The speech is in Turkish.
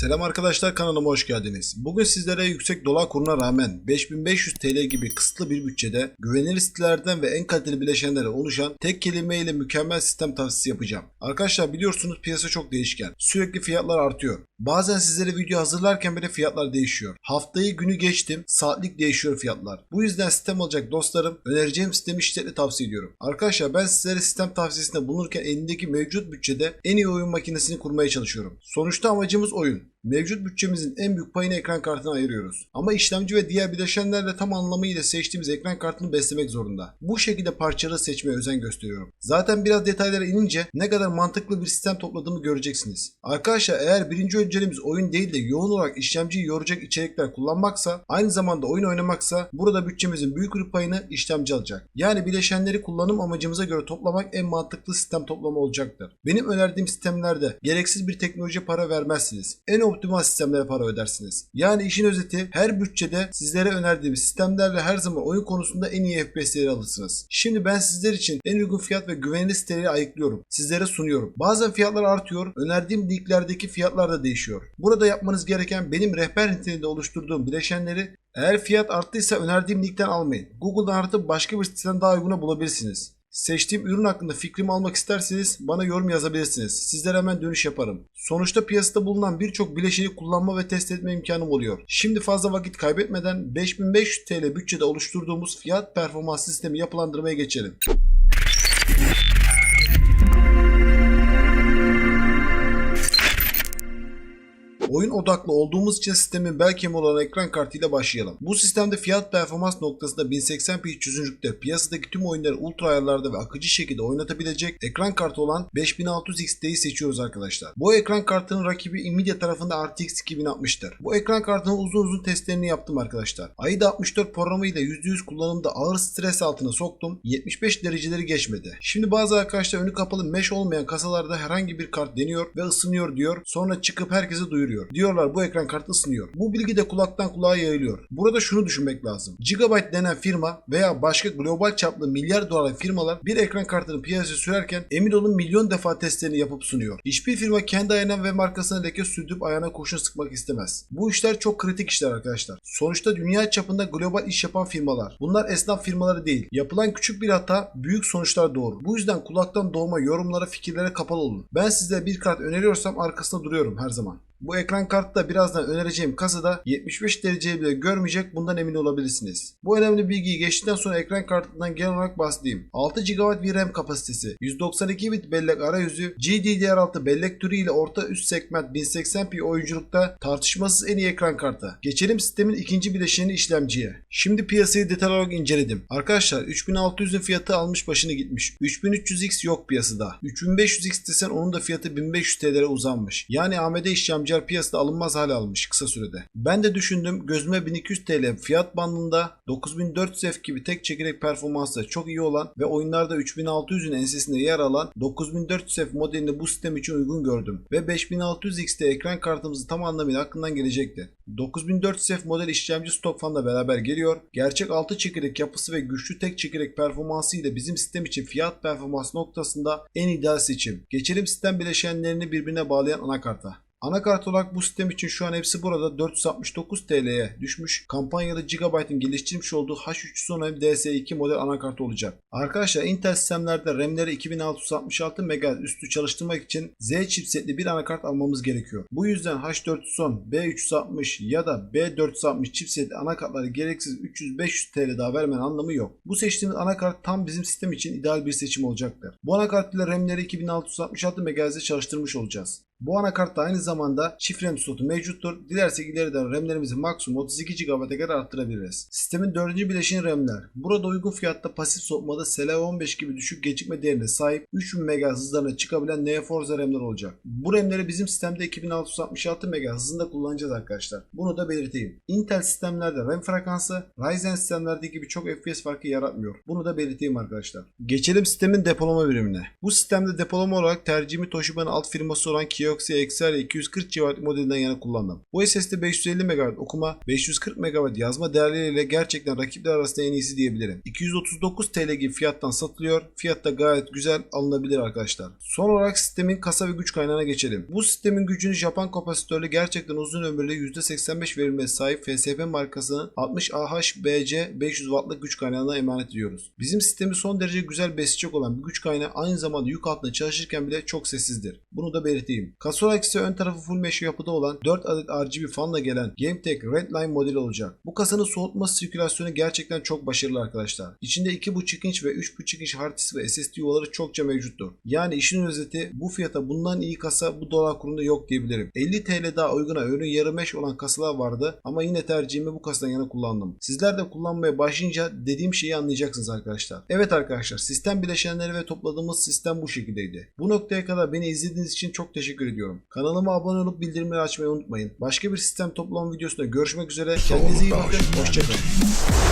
Selam arkadaşlar kanalıma hoş geldiniz. Bugün sizlere yüksek dolar kuruna rağmen 5500 TL gibi kısıtlı bir bütçede güvenilir sitelerden ve en kaliteli bileşenlere oluşan tek kelimeyle mükemmel sistem tavsiyesi yapacağım. Arkadaşlar biliyorsunuz piyasa çok değişken. Sürekli fiyatlar artıyor. Bazen sizlere video hazırlarken bile fiyatlar değişiyor. Haftayı günü geçtim, saatlik değişiyor fiyatlar. Bu yüzden sistem alacak dostlarım önereceğim sistemi şiddetle tavsiye ediyorum. Arkadaşlar ben sizlere sistem tavsiyesinde bulunurken elindeki mevcut bütçede en iyi oyun makinesini kurmaya çalışıyorum. Sonuçta amacımız oyun. Mevcut bütçemizin en büyük payını ekran kartına ayırıyoruz. Ama işlemci ve diğer bileşenlerle tam anlamıyla seçtiğimiz ekran kartını beslemek zorunda. Bu şekilde parçaları seçmeye özen gösteriyorum. Zaten biraz detaylara inince ne kadar mantıklı bir sistem topladığımı göreceksiniz. Arkadaşlar eğer birinci önceliğimiz oyun değil de yoğun olarak işlemciyi yoracak içerikler kullanmaksa, aynı zamanda oyun oynamaksa burada bütçemizin büyük bir payını işlemci alacak. Yani bileşenleri kullanım amacımıza göre toplamak en mantıklı sistem toplama olacaktır. Benim önerdiğim sistemlerde gereksiz bir teknoloji para vermezsiniz. En optimal sistemlere para ödersiniz. Yani işin özeti her bütçede sizlere önerdiğim sistemlerle her zaman oyun konusunda en iyi FPS'leri alırsınız. Şimdi ben sizler için en uygun fiyat ve güvenilir siteleri ayıklıyorum. Sizlere sunuyorum. Bazen fiyatlar artıyor. Önerdiğim linklerdeki fiyatlar da değişiyor. Burada yapmanız gereken benim rehber niteliğinde oluşturduğum bileşenleri eğer fiyat arttıysa önerdiğim linkten almayın. Google'dan aratıp başka bir siteden daha uyguna bulabilirsiniz. Seçtiğim ürün hakkında fikrimi almak isterseniz bana yorum yazabilirsiniz. Sizlere hemen dönüş yaparım. Sonuçta piyasada bulunan birçok bileşeni kullanma ve test etme imkanım oluyor. Şimdi fazla vakit kaybetmeden 5500 TL bütçede oluşturduğumuz fiyat performans sistemi yapılandırmaya geçelim. Oyun odaklı olduğumuz için sistemin bel kemiği olan ekran kartıyla başlayalım. Bu sistemde fiyat performans noktasında 1080p çözünürlükte piyasadaki tüm oyunları ultra ayarlarda ve akıcı şekilde oynatabilecek ekran kartı olan 5600 XT'yi seçiyoruz arkadaşlar. Bu ekran kartının rakibi Nvidia tarafında RTX 2060'tır. Bu ekran kartının uzun uzun testlerini yaptım arkadaşlar. AIDA 64 programıyla %100 kullanımda ağır stres altına soktum. 75 dereceleri geçmedi. Şimdi bazı arkadaşlar önü kapalı mesh olmayan kasalarda herhangi bir kart deniyor ve ısınıyor diyor. Sonra çıkıp herkese duyuruyor. Diyorlar bu ekran kartı ısınıyor. Bu bilgi de kulaktan kulağa yayılıyor. Burada şunu düşünmek lazım. Gigabyte denen firma veya başka global çaplı milyar dolarlık firmalar bir ekran kartını piyasaya sürerken emin olun milyon defa testlerini yapıp sunuyor. Hiçbir firma kendi ayağına ve markasına leke sürdürüp ayağına kurşun sıkmak istemez. Bu işler çok kritik işler arkadaşlar. Sonuçta dünya çapında global iş yapan firmalar. Bunlar esnaf firmaları değil. Yapılan küçük bir hata büyük sonuçlar doğurur. Bu yüzden kulaktan doğma yorumlara, fikirlere kapalı olun. Ben size bir kart öneriyorsam arkasında duruyorum her zaman. Bu ekran kartı da birazdan önereceğim kasada 75 dereceyi bile görmeyecek bundan emin olabilirsiniz. Bu önemli bilgiyi geçtikten sonra ekran kartından genel olarak bahsedeyim. 6 GB bir RAM kapasitesi, 192 bit bellek arayüzü, GDDR6 bellek türü ile orta üst segment 1080p oyunculukta tartışmasız en iyi ekran kartı. Geçelim sistemin ikinci bileşeni işlemciye. Şimdi piyasayı detaylı olarak inceledim. Arkadaşlar 3600'ün fiyatı almış başını gitmiş. 3300X yok piyasada. 3500X desen onun da fiyatı 1500 TL'lere uzanmış. Yani AMD işlemci Acar piyasada alınmaz hale almış kısa sürede. Ben de düşündüm gözüme 1200 TL fiyat bandında 9400F gibi tek çekirdek performansı çok iyi olan ve oyunlarda 3600'ün ensesinde yer alan 9400F modelini bu sistem için uygun gördüm. Ve 5600X'te ekran kartımızı tam anlamıyla aklından gelecekti. 9400F model işlemci stok fanla beraber geliyor. Gerçek 6 çekirdek yapısı ve güçlü tek çekirdek performansı ile bizim sistem için fiyat performans noktasında en ideal seçim. Geçelim sistem bileşenlerini birbirine bağlayan anakarta. Anakart olarak bu sistem için şu an hepsi burada 469 TL'ye düşmüş. Kampanyalı Gigabyte'ın geliştirmiş olduğu H310M DS2 model anakart olacak. Arkadaşlar Intel sistemlerde RAM'leri 2666 MHz üstü çalıştırmak için Z chipsetli bir anakart almamız gerekiyor. Bu yüzden H410, B360 ya da B460 chipsetli anakartları gereksiz 300-500 TL daha vermenin anlamı yok. Bu seçtiğimiz anakart tam bizim sistem için ideal bir seçim olacaktır. Bu anakart ile RAM'leri 2666 MHz'de çalıştırmış olacağız. Bu anakartta aynı zamanda çift RAM slotu mevcuttur. Dilersek ileriden RAM'lerimizi maksimum 32 GB'a kadar arttırabiliriz. Sistemin dördüncü bileşeni RAM'ler. Burada uygun fiyatta pasif soğutmada SLA15 gibi düşük gecikme değerine sahip 3000 MHz hızlarına çıkabilen NeoForza RAM'ler olacak. Bu RAM'leri bizim sistemde 2666 MHz hızında kullanacağız arkadaşlar. Bunu da belirteyim. Intel sistemlerde RAM frekansı Ryzen sistemlerdeki gibi çok FPS farkı yaratmıyor. Bunu da belirteyim arkadaşlar. Geçelim sistemin depolama birimine. Bu sistemde depolama olarak tercihimi Toshiba'nın alt firması olan Kiyo Geoxia Exaria 240 GB modelinden yana kullandım. Bu SSD 550 MB okuma, 540 MB yazma değerleriyle gerçekten rakipler arasında en iyisi diyebilirim. 239 TL gibi fiyattan satılıyor. Fiyat da gayet güzel alınabilir arkadaşlar. Son olarak sistemin kasa ve güç kaynağına geçelim. Bu sistemin gücünü Japon kapasitörlü gerçekten uzun ömürlü %85 verimliğe sahip FSP markasının 60 AHBC 500 wattlık güç kaynağına emanet ediyoruz. Bizim sistemi son derece güzel besleyecek olan bir güç kaynağı aynı zamanda yük altında çalışırken bile çok sessizdir. Bunu da belirteyim. Kasa olarak ise ön tarafı full mesh yapıda olan 4 adet RGB fanla gelen GameTek Redline modeli olacak. Bu kasanın soğutma sirkülasyonu gerçekten çok başarılı arkadaşlar. İçinde 2.5 inç ve 3.5 inç hard disk ve SSD yuvaları çokça mevcuttur. Yani işin özeti bu fiyata bundan iyi kasa bu dolar kurunda yok diyebilirim. 50 TL daha uyguna ürün yarı mesh olan kasalar vardı ama yine tercihimi bu kasadan yana kullandım. Sizler de kullanmaya başlayınca dediğim şeyi anlayacaksınız arkadaşlar. Evet arkadaşlar sistem bileşenleri ve topladığımız sistem bu şekildeydi. Bu noktaya kadar beni izlediğiniz için çok teşekkür ediyorum. Kanalıma abone olup bildirimleri açmayı unutmayın. Başka bir sistem toplama videosunda görüşmek üzere. Kendinize iyi bakın. Hoşçakalın.